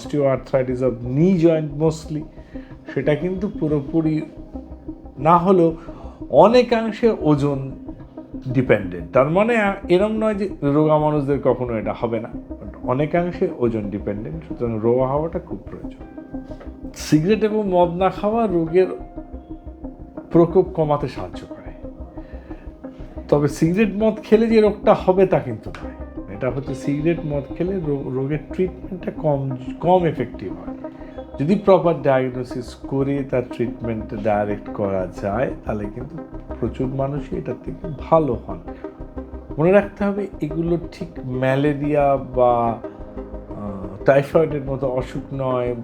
Osteoarthritis of knee joint mostly সেটা কিন্তু পুরোপুরি না হলেও অনেকাংশে ওজন ডিপেন্ডেন্ট তার মানে এরম নয় যে রোগা মানুষদের কখনো এটা হবে না, But অনেকাংশে ওজন ডিপেন্ডেন্ট সুতরাং রোগা হওয়াটা খুব প্রয়োজন। সিগারেট এবং মদ না খাওয়া রোগের প্রকোপ কমাতে সাহায্য করে। তবে সিগারেট, মদ খেলে যে রোগটা হবে তা কিন্তু নয়। এটা হচ্ছে সিগারেট, মদ খেলে রোগের ট্রিটমেন্টটা কম কম এফেক্টিভ হয়। যদি প্রপার ডায়াগনোসিস করে তার ট্রিটমেন্ট ডাইরেক্ট করা যায়, তাহলে কিন্তু প্রচুর মানুষই এটার থেকে ভালো হন। মনে রাখতে হবে এগুলো ঠিক ম্যালেরিয়া বা টাইফয়েডের মতো অসুখ নয়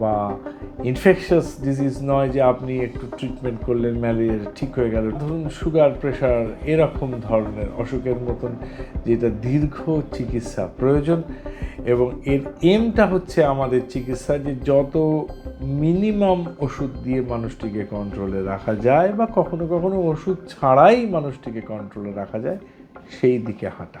বা ইনফেকশাস ডিজিজ নয় যে আপনি একটু ট্রিটমেন্ট করলেন ম্যালেরিয়া ঠিক হয়ে গেল। ধরুন সুগার প্রেশার এরকম ধরনের অসুখের মতন যেটা দীর্ঘ চিকিৎসা প্রয়োজন এবং এর এমটা হচ্ছে আমাদের চিকিৎসা যে যত মিনিমাম ওষুধ দিয়ে মানুষটিকে কন্ট্রোলে রাখা যায় বা কখনো কখনো ওষুধ ছাড়াই মানুষটিকে কন্ট্রোলে রাখা যায়, সেই দিকে হাঁটা।